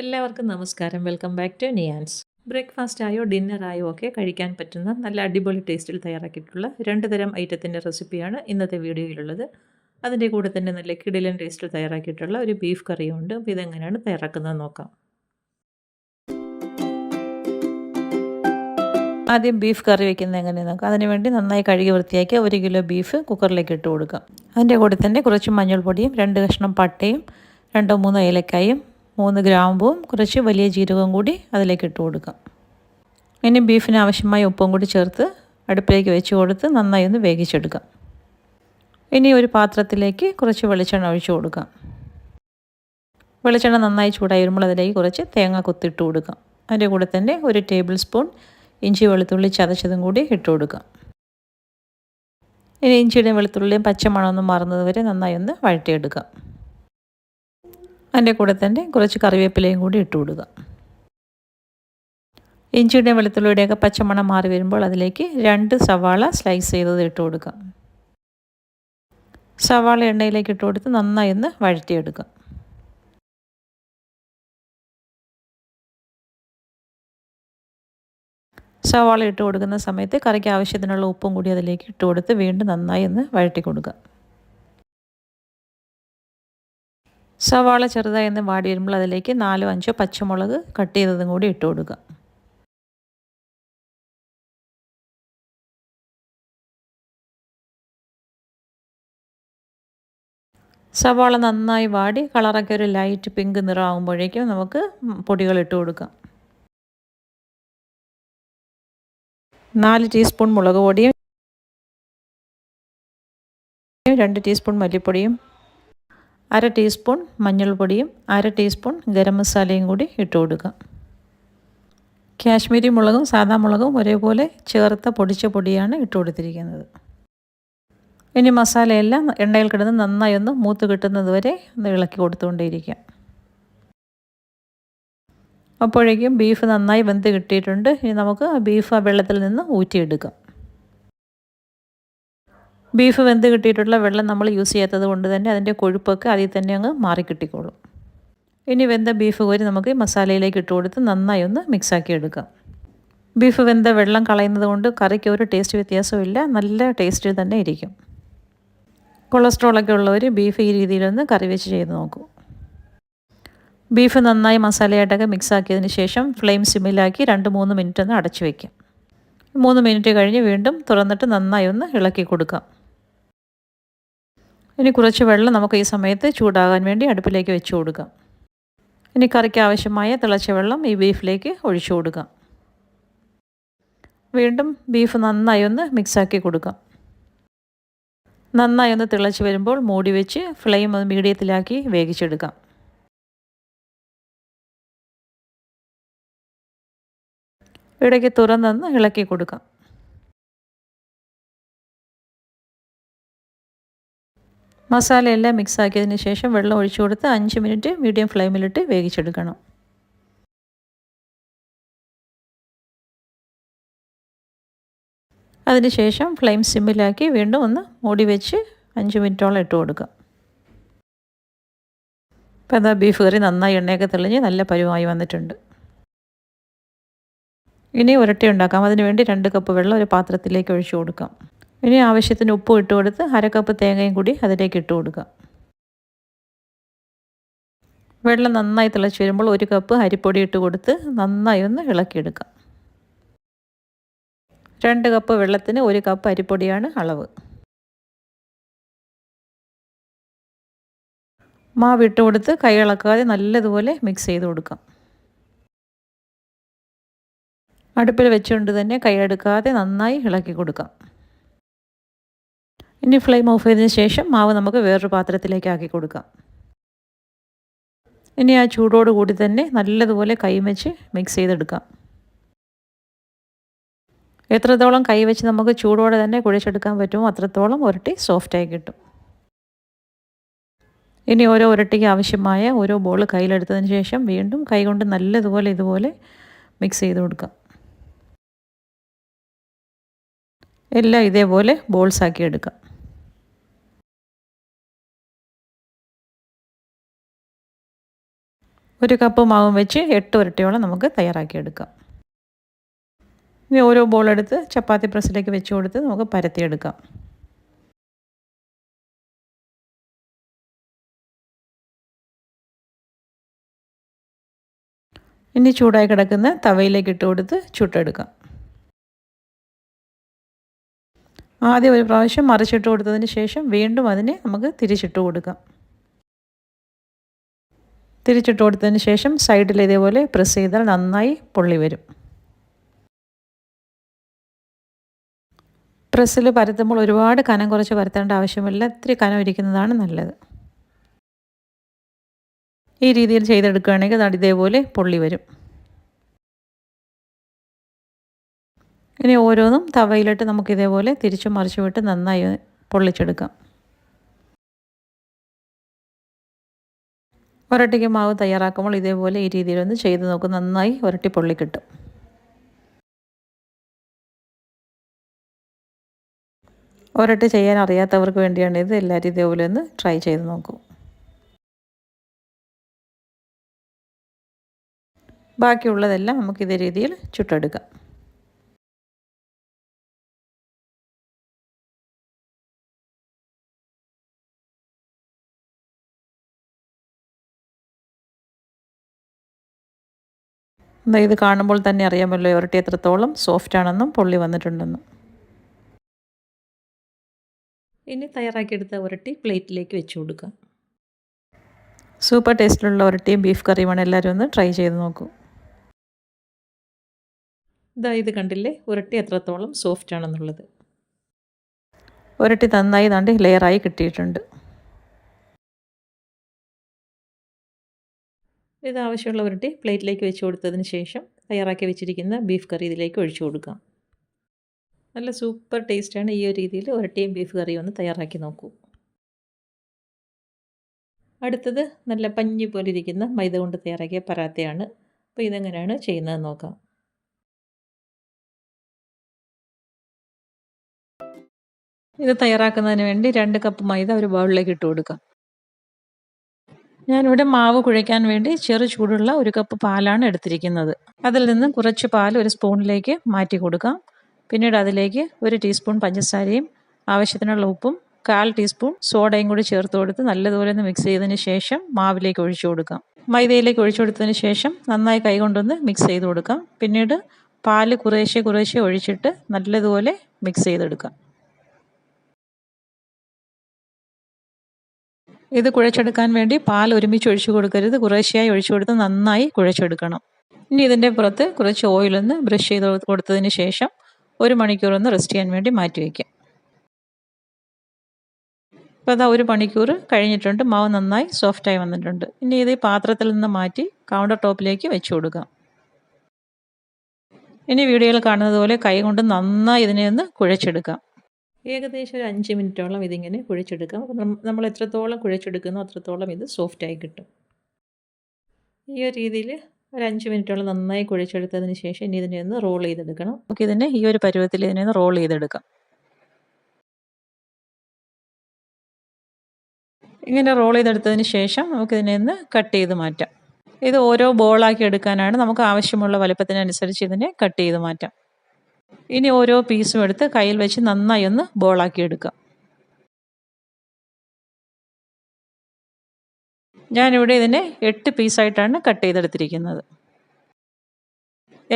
എല്ലാവർക്കും നമസ്കാരം. Welcome back to നിയാൻസ് breakfast ആയോ ഡിന്നർ ആയോ ഒക്കെ കഴിക്കാൻ പറ്റുന്ന നല്ല അടിപൊളി ടേസ്റ്റിൽ തയ്യാറാക്കിയിട്ടുള്ള രണ്ട് തരം ഐറ്റത്തിന്റെ റെസിപ്പിയാണ് ഇന്നത്തെ വീഡിയോയിലുള്ളത്. അതിന്റെ കൂടെ തന്നെ നല്ല കിടിലൻ ടേസ്റ്റിൽ തയ്യാറാക്കിയിട്ടുള്ള ഒരു ബീഫ് കറിയും ഉണ്ട്. അപ്പോൾ ഇതെങ്ങനെയാണ് തയ്യാറാക്കുന്നത് നോക്കാം. ആദ്യം ബീഫ് കറി വെക്കുന്നത് എങ്ങനെയാണെന്ന് നോക്കാം. അതിനുവേണ്ടി നന്നായി കഴുകി വൃത്തിയാക്കി ഒരു കിലോ ബീഫ് കുക്കറിലേക്ക് ഇട്ട് കൊടുക്കാം. അതിന്റെ കൂടെ തന്നെ കുറച്ച് മഞ്ഞൾപ്പൊടിയും രണ്ട് കഷ്ണം പട്ടയും രണ്ടോ മൂന്നോ ഏലക്കായും മൂന്ന് ഗ്രാമ്പും കുറച്ച് വലിയ ജീരകവും കൂടി അതിലേക്ക് ഇട്ട് കൊടുക്കാം. ഇനി ബീഫിന് ആവശ്യമായ ഉപ്പും കൂടി ചേർത്ത് അടുപ്പിലേക്ക് വെച്ച് കൊടുത്ത് നന്നായി ഒന്ന് വേവിച്ചെടുക്കാം. ഇനി ഒരു പാത്രത്തിലേക്ക് കുറച്ച് വെളിച്ചെണ്ണ ഒഴിച്ചു കൊടുക്കാം. വെളിച്ചെണ്ണ നന്നായി ചൂടായി വരുമ്പോൾ അതിലേക്ക് കുറച്ച് തേങ്ങ കൊത്തിട്ട് കൊടുക്കാം. അതിന്റെ കൂടെ തന്നെ ഒരു ടേബിൾ സ്പൂൺ ഇഞ്ചി വെളുത്തുള്ളി ചതച്ചതും കൂടി ഇട്ട് കൊടുക്കാം. ഇനി ഇഞ്ചിയുടെയും വെളുത്തുള്ളിയും പച്ചമണമൊന്നും മാറുന്നത് വരെ നന്നായി ഒന്ന് വഴറ്റിയെടുക്കാം. അതിന്റെ കൂടെ തന്നെ കുറച്ച് കറിവേപ്പിലയും കൂടി ഇട്ട് കൊടുക്കുക. ഇഞ്ചിയുടെയും വെളുത്തുള്ളിയുടെയൊക്കെ പച്ചമണം മാറി വരുമ്പോൾ അതിലേക്ക് രണ്ട് സവാള സ്ലൈസ് ചെയ്തത് ഇട്ട് കൊടുക്കുക. സവാള എണ്ണയിലേക്ക് ഇട്ട് കൊടുത്ത് നന്നായി ഒന്ന് വഴറ്റിയെടുക്കാം സവാള ഇട്ട് കൊടുക്കുന്ന സമയത്ത് കറിക്ക് ആവശ്യത്തിനുള്ള ഉപ്പും കൂടി അതിലേക്ക് ഇട്ട് കൊടുത്ത് വീണ്ടും നന്നായി ഒന്ന് വഴറ്റി കൊടുക്കുക. സവാള ചെറുതായി ഒന്ന് വാടി വരുമ്പോൾ അതിലേക്ക് നാലോ അഞ്ചോ പച്ചമുളക് കട്ട് ചെയ്തതും കൂടി ഇട്ട് കൊടുക്കുക. സവാള നന്നായി വാടി കളറൊക്കെ ഒരു ലൈറ്റ് പിങ്ക് നിറമാകുമ്പോഴേക്കും നമുക്ക് പൊടികൾ ഇട്ട് കൊടുക്കാം. നാല് ടീസ്പൂൺ മുളക് പൊടിയും രണ്ട് ടീസ്പൂൺ മല്ലിപ്പൊടിയും അര ടീസ്പൂൺ മഞ്ഞൾപ്പൊടിയും അര ടീസ്പൂൺ ഗരം മസാലയും കൂടി ഇട്ട് കൊടുക്കുക. കാശ്മീരി മുളകും സാദാ മുളകും ഒരേപോലെ ചേർത്ത പൊടിച്ച പൊടിയാണ് ഇട്ട് കൊടുത്തിരിക്കുന്നത്. ഇനി മസാലയെല്ലാം എണ്ണയിൽ കിടന്ന് നന്നായി ഒന്ന് മൂത്ത് കിട്ടുന്നത് വരെ ഒന്ന് ഇളക്കി കൊടുത്തുകൊണ്ടേയിരിക്കാം അപ്പോഴേക്കും ബീഫ് നന്നായി വെന്ത് കിട്ടിയിട്ടുണ്ട്. ഇനി നമുക്ക് ബീഫ് ആ വെള്ളത്തിൽ നിന്ന് ഊറ്റിയെടുക്കാം. ബീഫ് വെന്ത് കിട്ടിയിട്ടുള്ള വെള്ളം നമ്മൾ യൂസ് ചെയ്യാത്തത് കൊണ്ട് തന്നെ അതിന്റെ കൊഴുപ്പൊക്കെ അതിൽ തന്നെ അങ്ങ് മാറി കിട്ടിക്കോളും. ഇനി വെന്ത ബീഫ് കോരി നമുക്ക് മസാലയിലേക്ക് ഇട്ട് കൊടുത്ത് നന്നായി ഒന്ന് മിക്സാക്കി എടുക്കാം. ബീഫ് വെന്ത വെള്ളം കളയുന്നത് കൊണ്ട് കറിക്ക് ഒരു ടേസ്റ്റ് വ്യത്യാസമില്ല നല്ല ടേസ്റ്റിൽ തന്നെ ഇരിക്കും. കൊളസ്ട്രോളൊക്കെ ഉള്ളവർ ബീഫ് ഈ രീതിയിലൊന്ന് കറി വെച്ച് ചെയ്ത് നോക്കൂ. ബീഫ് നന്നായി മസാലയായിട്ടൊക്കെ മിക്സാക്കിയതിന് ശേഷം ഫ്ലെയിം സിമ്മിലാക്കി രണ്ട് മൂന്ന് മിനിറ്റ് ഒന്ന് അടച്ചു വയ്ക്കാം മൂന്ന് മിനിറ്റ് കഴിഞ്ഞ് വീണ്ടും തുറന്നിട്ട് നന്നായി ഒന്ന് ഇളക്കി കൊടുക്കാം. ഇനി കുറച്ച് വെള്ളം നമുക്ക് ഈ സമയത്ത് ചൂടാകാൻ വേണ്ടി അടുപ്പിലേക്ക് വെച്ച് കൊടുക്കാം. ഇനി കറിക്ക് ആവശ്യമായ തിളച്ച വെള്ളം ഈ ബീഫിലേക്ക് ഒഴിച്ചു കൊടുക്കാം. വീണ്ടും ബീഫ് നന്നായി ഒന്ന് മിക്സാക്കി കൊടുക്കാം. നന്നായി ഒന്ന് തിളച്ച് വരുമ്പോൾ മൂടി വെച്ച് ഫ്ലെയിം ഒന്ന് മീഡിയത്തിലാക്കി വേവിച്ചെടുക്കാം. ഇടയ്ക്ക് തുറന്നൊന്ന് ഇളക്കി കൊടുക്കാം. മസാല എല്ലാം മിക്സ് ആക്കിയതിന് ശേഷം വെള്ളം ഒഴിച്ചു കൊടുത്ത് അഞ്ച് മിനിറ്റ് മീഡിയം ഫ്ലെയിമിലിട്ട് വേവിച്ചെടുക്കണം. അതിനുശേഷം ഫ്ലെയിം സിമ്മിലാക്കി വീണ്ടും ഒന്ന് മൂടി വെച്ച് അഞ്ച് മിനിറ്റോളം ഇട്ട് കൊടുക്കുക അപ്പോൾ എന്താ ബീഫ് കറി നന്നായി എണ്ണയൊക്കെ തെളിഞ്ഞ് നല്ല പരുവായി വന്നിട്ടുണ്ട്. ഇനി ഉരട്ടി ഉണ്ടാക്കാം. അതിന് വേണ്ടി രണ്ട് കപ്പ് വെള്ളം ഒരു പാത്രത്തിലേക്ക് ഒഴിച്ചു കൊടുക്കാം. ഇനി ആവശ്യത്തിന് ഉപ്പ് ഇട്ട് കൊടുത്ത് അര കപ്പ് തേങ്ങയും കൂടി അതിലേക്ക് ഇട്ട് കൊടുക്കുക. വെള്ളം നന്നായി തിളച്ച് വരുമ്പോൾ ഒരു കപ്പ് അരിപ്പൊടി ഇട്ട് കൊടുത്ത് നന്നായി ഒന്ന് ഇളക്കിയെടുക്കാം രണ്ട് കപ്പ് വെള്ളത്തിന് ഒരു കപ്പ് അരിപ്പൊടിയാണ് അളവ്. മാവ് ഇട്ട് കൊടുത്ത് കൈ ഇളക്കാതെ നല്ലതുപോലെ മിക്സ് ചെയ്ത് കൊടുക്കാം. അടുപ്പിൽ വെച്ചുകൊണ്ട് തന്നെ കൈയെടുക്കാതെ നന്നായി ഇളക്കി കൊടുക്കാം. ഇനി ഫ്ലെയിം ഓഫ് ചെയ്തതിന് ശേഷം മാവ് നമുക്ക് വേറൊരു പാത്രത്തിലേക്ക് ആക്കി കൊടുക്കാം. ഇനി ആ ചൂടോട് കൂടി തന്നെ നല്ലതുപോലെ കൈവച്ച് മിക്സ് ചെയ്തെടുക്കാം. എത്രത്തോളം കൈവച്ച് നമുക്ക് ചൂടോടെ തന്നെ കുഴച്ചെടുക്കാൻ പറ്റുമോ അത്രത്തോളം ഉരട്ടി സോഫ്റ്റായി കിട്ടും. ഇനി ഓരോ ഉരട്ടിക്ക് ആവശ്യമായ ഓരോ ബോൾ കയ്യിലെടുത്തതിന് ശേഷം വീണ്ടും കൈകൊണ്ട് നല്ലതുപോലെ ഇതുപോലെ മിക്സ് ചെയ്ത് കൊടുക്കാം. എല്ലാം ഇതേപോലെ ബോൾസ് ആക്കി എടുക്കാം. ഒരു കപ്പ് മാവും വെച്ച് എട്ട് ഉരുട്ടയോളം നമുക്ക് തയ്യാറാക്കിയെടുക്കാം. ഇനി ഓരോ ബോളെടുത്ത് ചപ്പാത്തി പ്രസ്സിലേക്ക് വെച്ച് കൊടുത്ത് നമുക്ക് പരത്തിയെടുക്കാം. ഇനി ചൂടായി കിടക്കുന്ന തവയിലേക്ക് ഇട്ട് കൊടുത്ത് ചുട്ടെടുക്കാം. ആദ്യം ഒരു പ്രാവശ്യം മറിച്ചിട്ട് കൊടുത്തതിന് ശേഷം വീണ്ടും അതിനെ നമുക്ക് തിരിച്ചിട്ട് കൊടുക്കാം. തിരിച്ചിട്ട് കൊടുത്തതിന് ശേഷം സൈഡിൽ ഇതേപോലെ പ്രസ് ചെയ്താൽ നന്നായി പൊള്ളി വരും. പ്രസ്സിൽ പരത്തുമ്പോൾ ഒരുപാട് കനം കുറച്ച് പരത്തേണ്ട ആവശ്യമില്ല. ഇത്തിരി കനം ഇരിക്കുന്നതാണ് നല്ലത്. ഈ രീതിയിൽ ചെയ്തെടുക്കുകയാണെങ്കിൽ അത് ഇതേപോലെ പൊള്ളി വരും. ഇനി ഓരോന്നും തവയിലിട്ട് നമുക്ക് ഇതേപോലെ തിരിച്ചു മറിച്ചു വിട്ട് നന്നായി പൊള്ളിച്ചെടുക്കാം. ഒരട്ടിക്ക് മാവ് തയ്യാറാക്കുമ്പോൾ ഇതേപോലെ ഈ രീതിയിലൊന്ന് ചെയ്ത് നോക്കും. നന്നായി ഒരട്ടി പൊള്ളി കിട്ടും. ഒരട്ടി ചെയ്യാൻ അറിയാത്തവർക്ക് വേണ്ടിയാണ് ഇത്. എല്ലാവരും ഇതേപോലെ ഒന്ന് ട്രൈ ചെയ്ത് നോക്കൂ. ബാക്കിയുള്ളതെല്ലാം നമുക്ക് ഇതേ രീതിയിൽ ചുട്ടെടുക്കാം. ഇത് കാണുമ്പോൾ തന്നെ അറിയാമല്ലോ ഇവരുടെ എത്രത്തോളം സോഫ്റ്റ് ആണെന്നും പൊള്ളി വന്നിട്ടുണ്ടെന്നും. ഇനി തയ്യാറാക്കിയെടുത്ത ഉരട്ടി പ്ലേറ്റിലേക്ക് വെച്ച് കൊടുക്കാം. സൂപ്പർ ടേസ്റ്റിലുള്ള ഉരട്ടിയും ബീഫ് കറിയുമാണ് എല്ലാവരും ഒന്ന് ട്രൈ ചെയ്ത് നോക്കൂ. ഇതാ ഇത് കണ്ടില്ലേ? ഉരട്ടി എത്രത്തോളം സോഫ്റ്റ് ആണെന്നുള്ളത്. ഉരട്ടി നന്നായി ദാണ്ട് ലെയറായി കിട്ടിയിട്ടുണ്ട്. ഇത് ആവശ്യമുള്ള ഉരുട്ടി പ്ലേറ്റിലേക്ക് വെച്ച് കൊടുത്തതിന് ശേഷം തയ്യാറാക്കി വെച്ചിരിക്കുന്ന ബീഫ് കറി ഇതിലേക്ക് ഒഴിച്ചു കൊടുക്കാം. നല്ല സൂപ്പർ ടേസ്റ്റാണ് ഈ ഒരു രീതിയിൽ ഉരട്ടിയും ബീഫ് കറി ഒന്ന് തയ്യാറാക്കി നോക്കൂ. അടുത്തത് നല്ല പഞ്ഞി പോലെ ഇരിക്കുന്ന മൈദ കൊണ്ട് തയ്യാറാക്കിയ പരാത്തയാണ്. അപ്പോൾ ഇതെങ്ങനെയാണ് ചെയ്യുന്നത് നോക്കാം. ഇത് തയ്യാറാക്കുന്നതിന് വേണ്ടി രണ്ട് കപ്പ് മൈദ ഒരു ബൗളിലേക്ക് ഇട്ട് കൊടുക്കാം. ഞാനിവിടെ മാവ് കുഴയ്ക്കാൻ വേണ്ടി ചെറു ചൂടുള്ള ഒരു കപ്പ് പാലാണ് എടുത്തിരിക്കുന്നത്. അതിൽ നിന്ന് കുറച്ച് പാൽ ഒരു സ്പൂണിലേക്ക് മാറ്റി കൊടുക്കാം. പിന്നീട് അതിലേക്ക് ഒരു ടീസ്പൂൺ പഞ്ചസാരയും ആവശ്യത്തിനുള്ള ഉപ്പും കാൽ ടീസ്പൂൺ സോഡയും കൂടി ചേർത്ത് കൊടുത്ത് നല്ലതുപോലെ ഒന്ന് മിക്സ് ചെയ്തതിന് ശേഷം മാവിലേക്ക് ഒഴിച്ചു കൊടുക്കാം. മൈദയിലേക്ക് ഒഴിച്ചു കൊടുത്തതിന് ശേഷം നന്നായി കൈകൊണ്ടൊന്ന് മിക്സ് ചെയ്ത് കൊടുക്കാം. പിന്നീട് പാൽ കുറേശ്ശെ കുറേശ്ശെ ഒഴിച്ചിട്ട് നല്ലതുപോലെ മിക്സ് ചെയ്തെടുക്കാം. ഇത് കുഴച്ചെടുക്കാൻ വേണ്ടി പാൽ ഒരുമിച്ച് ഒഴിച്ചു കൊടുക്കരുത്. കുറേശ്ശെയായി ഒഴിച്ചു കൊടുത്ത് നന്നായി കുഴച്ചെടുക്കണം. ഇനി ഇതിന്റെ പുറത്ത് കുറച്ച് ഓയിലൊന്ന് ബ്രഷ് ചെയ്ത് കൊടുത്തതിന് ശേഷം ഒരു മണിക്കൂർ ഒന്ന് റെസ്റ്റ് ചെയ്യാൻ വേണ്ടി മാറ്റി വയ്ക്കാം ഇപ്പോൾ അതാ ഒരു മണിക്കൂർ കഴിഞ്ഞിട്ടുണ്ട്. മാവ് നന്നായി സോഫ്റ്റായി വന്നിട്ടുണ്ട്. ഇനി ഇത് പാത്രത്തിൽ നിന്ന് മാറ്റി കൗണ്ടർ ടോപ്പിലേക്ക് വെച്ച് കൊടുക്കാം. ഇനി വീഡിയോയിൽ കാണുന്നത് പോലെ കൈ കൊണ്ട് നന്നായി ഇതിനെ ഒന്ന് കുഴച്ചെടുക്കാം. ഏകദേശം ഒരു അഞ്ച് മിനിറ്റോളം ഇതിങ്ങനെ കുഴച്ചെടുക്കാം. അപ്പം നമ്മൾ എത്രത്തോളം കുഴച്ചെടുക്കുന്നോ അത്രത്തോളം ഇത് സോഫ്റ്റായി കിട്ടും. ഈ ഒരു രീതിയിൽ ഒരു അഞ്ച് മിനിറ്റോളം നന്നായി കുഴച്ചെടുത്തതിന് ശേഷം ഇനി ഇതിനെ ഒന്ന് റോൾ ചെയ്തെടുക്കണം. നമുക്ക് ഇതിനെ ഈ ഒരു പരുവത്തിൽ ഇതിനെ ഒന്ന് റോൾ ചെയ്തെടുക്കാം. ഇങ്ങനെ റോൾ ചെയ്തെടുത്തതിന് ശേഷം നമുക്കിതിനെ ഒന്ന് കട്ട് ചെയ്ത് മാറ്റാം. ഇത് ഓരോ ബോളാക്കി എടുക്കാനാണ് നമുക്ക് ആവശ്യമുള്ള വലുപ്പത്തിനനുസരിച്ച് ഇതിനെ കട്ട് ചെയ്ത് മാറ്റാം. ഇനി ഓരോ പീസും എടുത്ത് കയ്യിൽ വെച്ച് നന്നായി ഒന്ന് ബോളാക്കി എടുക്കാം. ഞാനിവിടെ ഇതിനെ എട്ട് പീസായിട്ടാണ് കട്ട് ചെയ്തെടുത്തിരിക്കുന്നത്.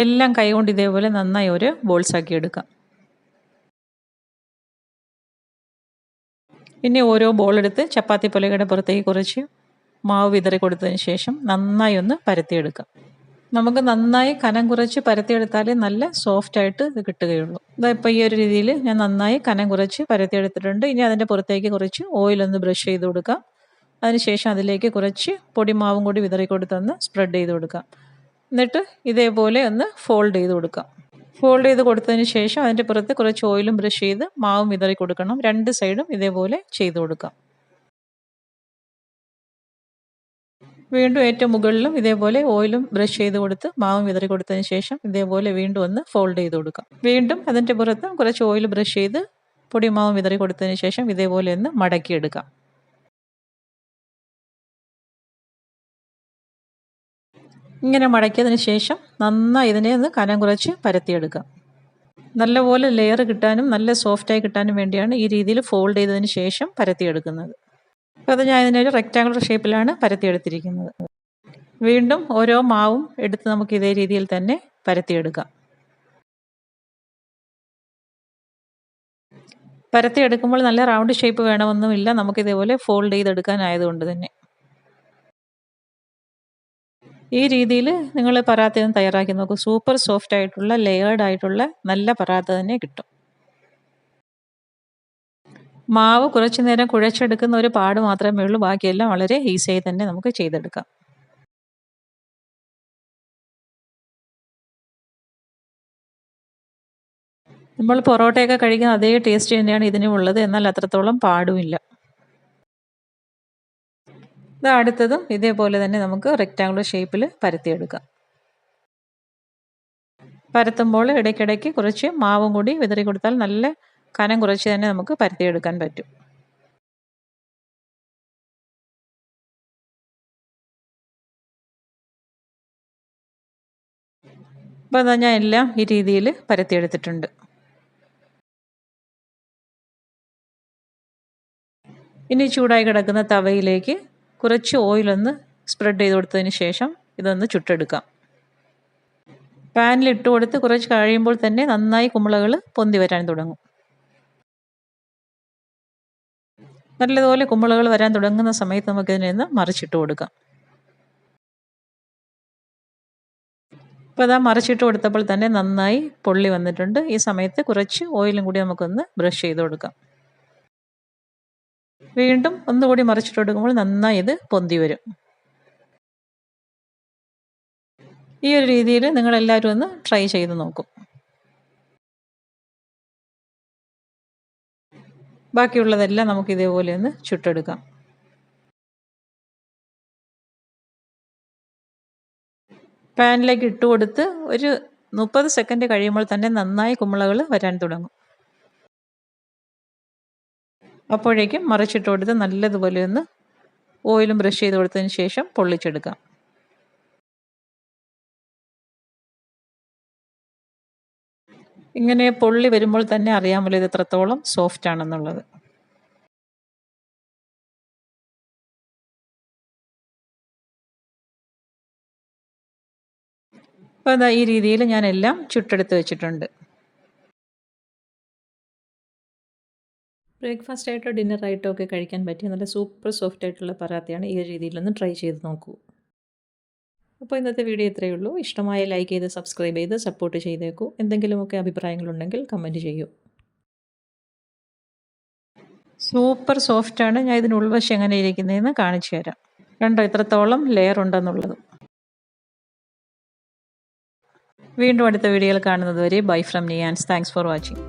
എല്ലാം കൈകൊണ്ട് ഇതേപോലെ നന്നായി ഒരു ബോൾസാക്കി എടുക്കാം. ഇനി ഓരോ ബോൾ എടുത്ത് ചപ്പാത്തി പുലകയുടെ പുറത്തേക്ക് കുറച്ച് മാവ് വിതറി കൊടുത്തതിന് ശേഷം നന്നായി ഒന്ന് പരത്തിയെടുക്കാം നമുക്ക് നന്നായി കനം കുറച്ച് പരത്തിയെടുത്താലേ നല്ല സോഫ്റ്റ് ആയിട്ട് ഇത് കിട്ടുകയുള്ളൂ. ഇതാ ഇപ്പോൾ ഈ ഒരു രീതിയിൽ ഞാൻ നന്നായി കനം കുറച്ച് പരത്തിയെടുത്തിട്ടുണ്ട് ഇനി അതിന്റെ പുറത്തേക്ക് കുറച്ച് ഓയിലൊന്ന് ബ്രഷ് ചെയ്ത് കൊടുക്കാം. അതിനുശേഷം അതിലേക്ക് കുറച്ച് പൊടിമാവും കൂടി വിതറി കൊടുത്തൊന്ന് സ്പ്രെഡ് ചെയ്ത് കൊടുക്കാം. എന്നിട്ട് ഇതേപോലെ ഒന്ന് ഫോൾഡ് ചെയ്ത് കൊടുക്കാം. ഫോൾഡ് ചെയ്ത് കൊടുത്തതിന് ശേഷം അതിന്റെ പുറത്ത് കുറച്ച് ഓയിലും ബ്രഷ് ചെയ്ത് മാവും വിതറി കൊടുക്കണം. രണ്ട് സൈഡും ഇതേപോലെ ചെയ്ത് കൊടുക്കാം. വീണ്ടും ഏറ്റവും മുകളിലും ഇതേപോലെ ഓയിലും ബ്രഷ് ചെയ്ത് കൊടുത്ത് മാവും വിതറി കൊടുത്തതിന് ശേഷം ഇതേപോലെ വീണ്ടും ഒന്ന് ഫോൾഡ് ചെയ്ത് കൊടുക്കാം. വീണ്ടും അതിന്റെ പുറത്ത് കുറച്ച് ഓയിൽ ബ്രഷ് ചെയ്ത് പൊടി മാവും വിതറി കൊടുത്തതിന് ശേഷം ഇതേപോലെ ഒന്ന് മടക്കിയെടുക്കാം ഇങ്ങനെ മടക്കിയതിന് ശേഷം നന്നായി ഇതിനെ ഒന്ന് കനം കുറച്ച് പരത്തിയെടുക്കാം. നല്ലപോലെ ലെയർ കിട്ടാനും നല്ല സോഫ്റ്റായി കിട്ടാനും വേണ്ടിയാണ് ഈ രീതിയിൽ ഫോൾഡ് ചെയ്തതിന് ശേഷം പരത്തിയെടുക്കുന്നത്. അപ്പോൾ അത് ഞാൻ ഇതിനൊരു റെക്റ്റാങ്കുലർ ഷേപ്പിലാണ് പരത്തിയെടുത്തിരിക്കുന്നത്. വീണ്ടും ഓരോ മാവും എടുത്ത് നമുക്ക് ഇതേ രീതിയിൽ തന്നെ പരത്തിയെടുക്കാം. പരത്തിയെടുക്കുമ്പോൾ നല്ല റൗണ്ട് ഷേപ്പ് വേണമെന്നുമില്ല. നമുക്ക് ഇതേപോലെ ഫോൾഡ് ചെയ്തെടുക്കാനായതുകൊണ്ട് തന്നെ. ഈ രീതിയിൽ നിങ്ങൾ പറാത്ത തയ്യാറാക്കി നോക്കും. സൂപ്പർ സോഫ്റ്റ് ആയിട്ടുള്ള ലെയേർഡ് ആയിട്ടുള്ള നല്ല പറാത്ത തന്നെ കിട്ടും. മാവ് കുറച്ചു നേരം കുഴച്ചെടുക്കുന്ന ഒരു പാട് മാത്രമേ ഉള്ളൂ. ബാക്കിയെല്ലാം വളരെ ഈസിയായി തന്നെ നമുക്ക് ചെയ്തെടുക്കാം. നമ്മൾ പൊറോട്ടയൊക്കെ കഴിക്കുന്ന അതേ ടേസ്റ്റ് തന്നെയാണ് ഇതിനും ഉള്ളത്. എന്നാൽ അത്രത്തോളം പാടുമില്ല. ഇത് അടുത്തതും ഇതേപോലെ തന്നെ നമുക്ക് റെക്റ്റാങ്കുലർ ഷേപ്പിൽ പരത്തിയെടുക്കാം. പരത്തുമ്പോൾ ഇടയ്ക്കിടയ്ക്ക് കുറച്ച് മാവും കൂടി വിതറി കൊടുത്താൽ നല്ല കനം കുറച്ച് തന്നെ നമുക്ക് പരത്തിയെടുക്കാൻ പറ്റും. അപ്പോൾ അതാ ഞാൻ എല്ലാം ഈ രീതിയിൽ പരത്തിയെടുത്തിട്ടുണ്ട്. ഇനി ചൂടായി കിടക്കുന്ന തവയിലേക്ക് കുറച്ച് ഓയിലൊന്ന് സ്പ്രെഡ് ചെയ്ത് കൊടുത്തതിന് ശേഷം ഇതൊന്ന് ചുട്ടെടുക്കാം. പാനിൽ ഇട്ട് കൊടുത്ത് കുറച്ച് കഴിയുമ്പോൾ തന്നെ നന്നായി കുമ്പളകൾ പൊന്തി വരാൻ തുടങ്ങും. നല്ലതുപോലെ കുമ്പളകൾ വരാൻ തുടങ്ങുന്ന സമയത്ത് നമുക്കിതിനെ ഒന്ന് മറിച്ചിട്ട് കൊടുക്കാം. അപ്പോൾ അതാ മറിച്ചിട്ട് കൊടുത്തപ്പോൾ തന്നെ നന്നായി പൊള്ളി വന്നിട്ടുണ്ട്. ഈ സമയത്ത് കുറച്ച് ഓയിലും കൂടി നമുക്കൊന്ന് ബ്രഷ് ചെയ്ത് കൊടുക്കാം. വീണ്ടും ഒന്നുകൂടി മറിച്ചിട്ട് കൊടുക്കുമ്പോൾ നന്നായി ഇത് പൊന്തി വരും. ഈ ഒരു രീതിയിൽ നിങ്ങളെല്ലാവരും ഒന്ന് ട്രൈ ചെയ്ത് നോക്കും. ബാക്കിയുള്ളതെല്ലാം നമുക്ക് ഇതേപോലെ ഒന്ന് ചുട്ടെടുക്കാം. പാനിലേക്ക് ഇട്ട് കൊടുത്ത് ഒരു മുപ്പത് സെക്കൻഡ് കഴിയുമ്പോൾ തന്നെ നന്നായി കുമ്പളകൾ വരാൻ തുടങ്ങും. അപ്പോഴേക്കും മറിച്ചിട്ട് കൊടുത്ത് നല്ലതുപോലെ ഒന്ന് ഓയിലും ബ്രഷ് ചെയ്ത് കൊടുത്തതിന് ശേഷം പൊള്ളിച്ചെടുക്കാം. ഇങ്ങനെ പൊള്ളി വരുമ്പോൾ തന്നെ അറിയാമല്ലോ ഇത് എത്രത്തോളം സോഫ്റ്റ് ആണെന്നുള്ളത്. അപ്പോൾ അതാ ഈ രീതിയിൽ ഞാൻ എല്ലാം ചുട്ടെടുത്ത് വെച്ചിട്ടുണ്ട്. ബ്രേക്ക്ഫാസ്റ്റ് ആയിട്ടോ ഡിന്നർ ആയിട്ടോ ഒക്കെ കഴിക്കാൻ പറ്റിയ നല്ല സൂപ്പർ സോഫ്റ്റ് ആയിട്ടുള്ള പറാത്തയാണ് ഈ രീതിയിലൊന്ന് ട്രൈ ചെയ്ത് നോക്കൂ. അപ്പോൾ ഇന്നത്തെ വീഡിയോ ഇത്രയേ ഉള്ളൂ. ഇഷ്ടമായ ലൈക്ക് ചെയ്ത് സബ്സ്ക്രൈബ് ചെയ്ത് സപ്പോർട്ട് ചെയ്തേക്കൂ. എന്തെങ്കിലുമൊക്കെ അഭിപ്രായങ്ങളുണ്ടെങ്കിൽ കമന്റ് ചെയ്യൂ. സൂപ്പർ സോഫ്റ്റ് ആണ്. ഞാൻ ഇതിന് ഉൾവശം എങ്ങനെ ഇരിക്കുന്നതെന്ന് കാണിച്ചു തരാം. കണ്ടോ ഇത്രത്തോളം ലെയർ ഉണ്ടെന്നുള്ളത്. വീണ്ടും അടുത്ത വീഡിയോയിൽ കാണുന്നത് വരെ bye from നിയാൻസ്. Thanks for watching